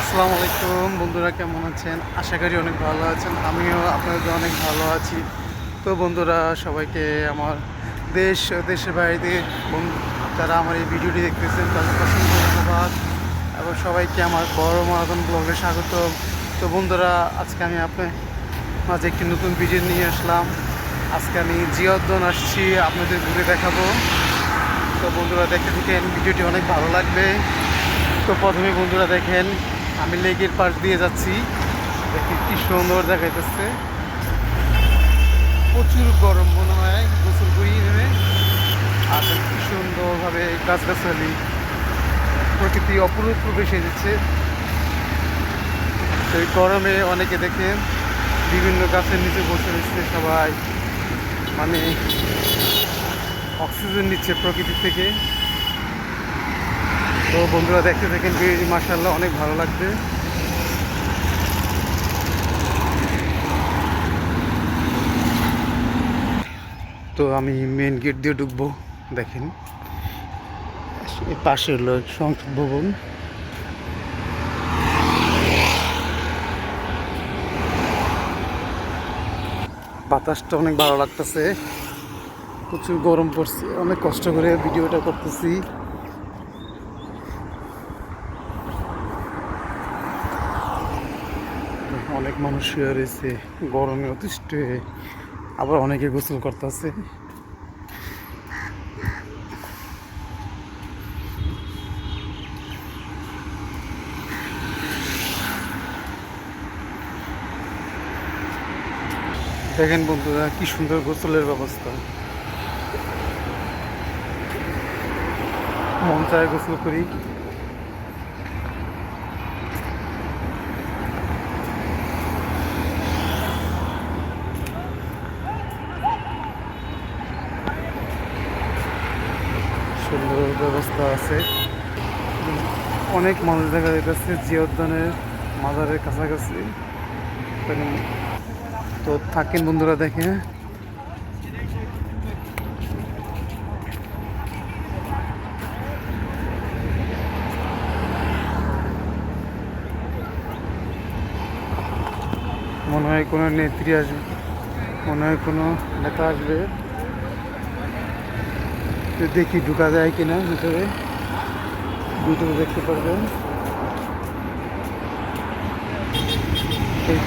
আসসালামু আলাইকুম, বন্ধুরা কেমন আছেন? আশা করি অনেক ভালো আছেন, আমিও আপনাদের অনেক ভালো আছি। তো বন্ধুরা, সবাইকে আমার দেশ, দেশের বাইরে যারা আমার এই ভিডিওটি দেখতেছেন, তাদের অসংখ্য ধন্যবাদ। এবং সবাইকে আমার বড় মারাথন ব্লগে স্বাগত তো বন্ধুরা, আজকে আমি আপনার মাঝে একটি নতুন ভিডিও নিয়ে আসলাম। আজকে আমি জিয়দ্দন আসছি, আপনাদের ঘুরে দেখাবো। তো বন্ধুরা, দেখতে থাকেন, ভিডিওটি অনেক ভালো লাগবে। তো প্রথমে বন্ধুরা দেখেন আমি লেকের পাশ দিয়ে যাচ্ছি। দেখি কি সুন্দর দেখাইতেছে। প্রচুর গরম মনে হয়, গোসল করি নেমে আর কি সুন্দরভাবে গাছগাছালি প্রকৃতি অপরূপ রূপে তো এই গরমে অনেকে দেখে বিভিন্ন গাছের নিচে বসে রয়েছে সবাই। মানে অক্সিজেন নিচ্ছে প্রকৃতি থেকে। তো বন্ধুরা দেখতে থাকেন ভিডিওটি মার্শাল্লাহ অনেক ভালো লাগছে। তো আমি মেন গেট দিয়ে ঢুকবো, দেখেন। পাশে হলো সংসদ ভবন। বাতাসটা অনেক ভালো লাগতেছে। প্রচুর গরম পড়ছে, অনেক কষ্ট করে ভিডিওটা করতেছি। অনেক মানুষ শুয়ে রয়েছে, গরমে অতিষ্ঠ হয়ে। আবার অনেকে গোসল করতেছে দেখেন বন্ধুরা, কি সুন্দর গোসলের ব্যবস্থা। মন চায় গোসল করি। ব্যবস্থা আছে। অনেক মানুষ দেখা যাচ্ছে জিয়া মাজারের কাছাকাছি। তো থাকেন বন্ধুরা দেখে। মনে হয় কোনো নেত্রী আসবে, মনে হয় কোনো নেতা আসবে। তো দেখি ঢুকা যায় কিনা ভিতরে। ভিতরে দেখতে পারবেন।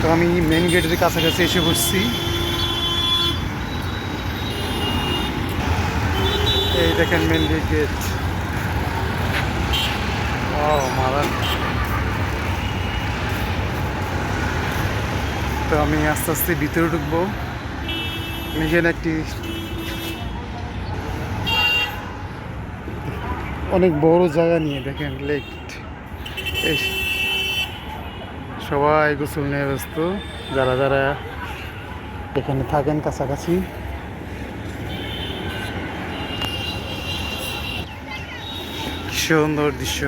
তো আমি মেন গেটের কাছাকাছি এসে বসছি। এই দেখেন মেন গেট ও মারা তো আমি আস্তে আস্তে ভিতরে ঢুকবো। এখানে একটি অনেক বড় জায়গা নিয়ে দেখেন লেক সবাই গোসল নিয়ে ব্যস্ত, যারা যারা এখানে থাকেন কাছাকাছি। সুন্দর দৃশ্য।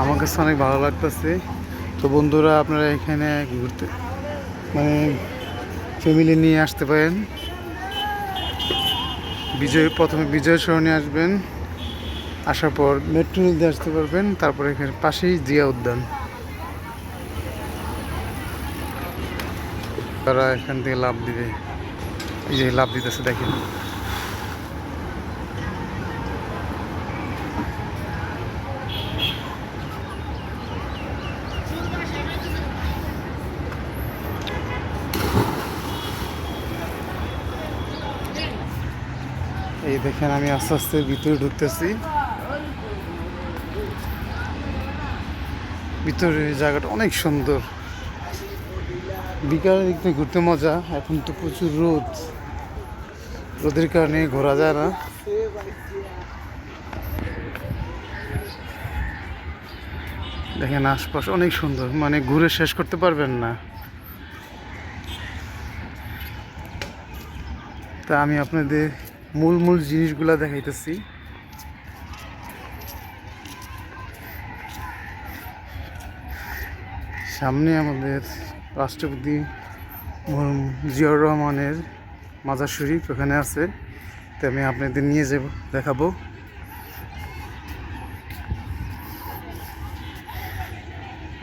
আমার কাছে অনেক ভালো লাগতেছে। তো বন্ধুরা, আপনারা এখানে ঘুরতে মানে ফ্যামিলি নিয়ে আসতে পারেন। বিজয়, প্রথমে বিজয় সরণি আসবেন, আসার পর মেট্রো দিয়ে আসতে পারবেন, তারপর এখানে পাশেই জিয়া উদ্যান। তারা এখান থেকে লাভ দিবে। এই যে লাভ দিতেছে, দেখেন। এই দেখেন আমি আস্তে আস্তে ভিতরে ঢুকতেছি। ভিতরে জায়গাটা অনেক সুন্দর। বিকালের দিক থেকে ঘুরতে মজা, এখন তো প্রচুর রোদ। রোদের কারণে ঘোরা যায় না। দেখেন আশপাশ অনেক সুন্দর মানে ঘুরে শেষ করতে পারবেন না। তা আমি আপনাদের মূল মূল জিনিসগুলা দেখাইতেছি। সামনে আমাদের রাষ্ট্রপতি জিয়াউর রহমানের মাজার শরীফ ওখানে আছে। তো আমি আপনাদের নিয়ে যাব, দেখাবো।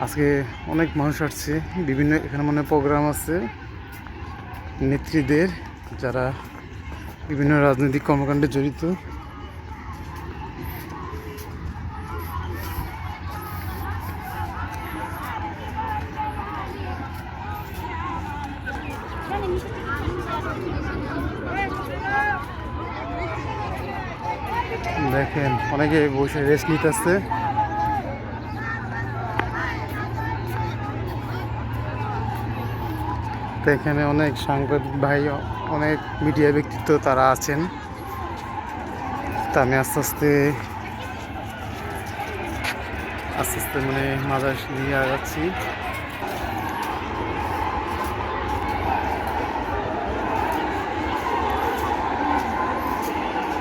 আজকে অনেক মানুষ আসছে, বিভিন্ন এখানে মানে প্রোগ্রাম আছে, নেত্রীদের, যারা বিভিন্ন রাজনৈতিক কর্মকাণ্ডে জড়িত। দেখেন অনেকে বসে রেস্ট নিতেছে। তো এখানে অনেক সাংবাদিক ভাই অনেক মিডিয়া ব্যক্তিত্ব তারা আছেন। তা আমি আস্তে আস্তে আস্তে আস্তে মানে মাজার নিয়ে আগাচ্ছি।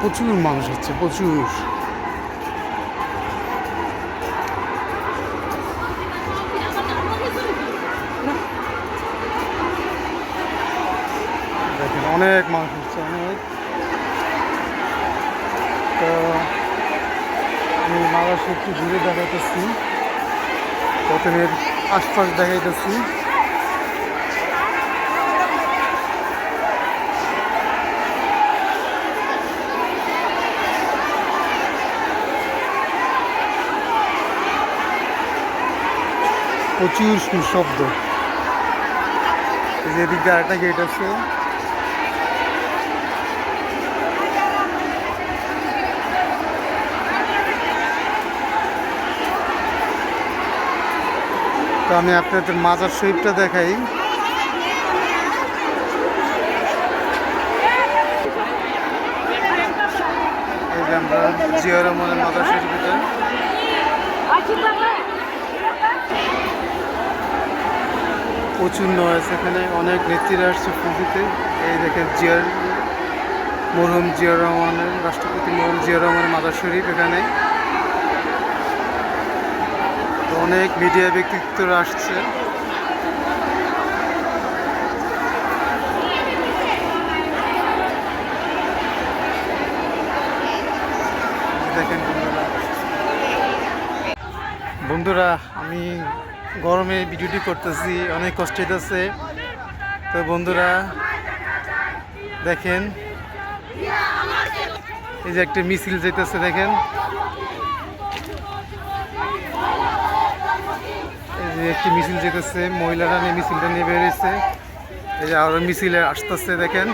প্রচুর মানুষ হচ্ছে প্রচুর দেখেন অনেক মানুষ হচ্ছে, অনেক। তো আমি মালার একটু ঘুরে দেখাইতেছি। প্রথমে আশপাশ দেখাইতেছি। প্রচুর শব্দ এই যে এদিকে আরেকটা গেট আছে। তো আমি আপনাদের মাজার শরীফটা দেখাই। প্রচুর নয়েস এখানে, অনেক নেত্রীরা আসছে পুজোতে এই দেখেন জিয়ার মরহুম জিয়া রহমানের, রাষ্ট্রপতি মরহুম জিয়া রহমানের মাদার শরীফ এখানে। অনেক মিডিয়া ব্যক্তিত্বরা আসছে। বন্ধুরা। বন্ধুরা, আমি গরমে ভিডিওটি করতেছি, অনেক কষ্ট হইতেছে। তো বন্ধুরা, দেখেন, এই যে একটা মিছিল যেতেছে দেখেন এই যে একটি মিছিল যেতেছে, মহিলারা নিয়ে মিছিলটা নিয়ে বেরিয়েছে। এই যে আরও মিছিলে আসতেছে, দেখেন।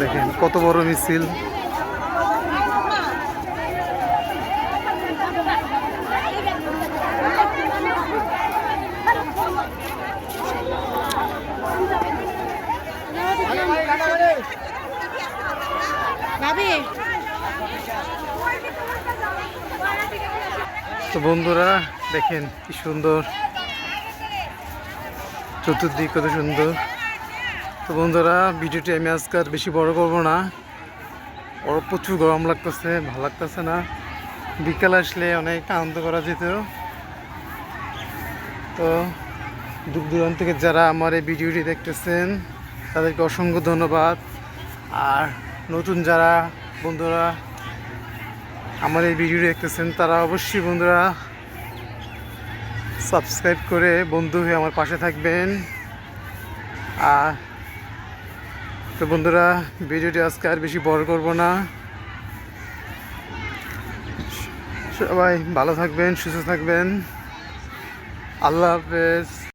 দেখেন, কত বড় মিছিল। তো বন্ধুরা, দেখেন কি সুন্দর। চতুর্দিক কত সুন্দর। তো বন্ধুরা, ভিডিওটি আমি আজকে বেশি বড় করব না। ওর প্রচুর গরম লাগতেছে, ভালো লাগতেছে না। বিকাল আসলে অনেক আনন্দ করা যেত। তো দূর দূরান্ত থেকে যারা আমার এই ভিডিওটি দেখতেছেন, তাদেরকে অসংখ্য ধন্যবাদ। আর নতুন যারা বন্ধুরা আমার এই ভিডিও দেখতেছেন তারা অবশ্যই বন্ধুরা সাবস্ক্রাইব করে বন্ধু হয়ে আমার পাশে থাকবেন। আর তো বন্ধুরা, ভিডিওটি আজকে আর বেশি বড় করব না। সবাই ভালো থাকবেন, সুস্থ থাকবেন। আল্লাহ হাফেজ।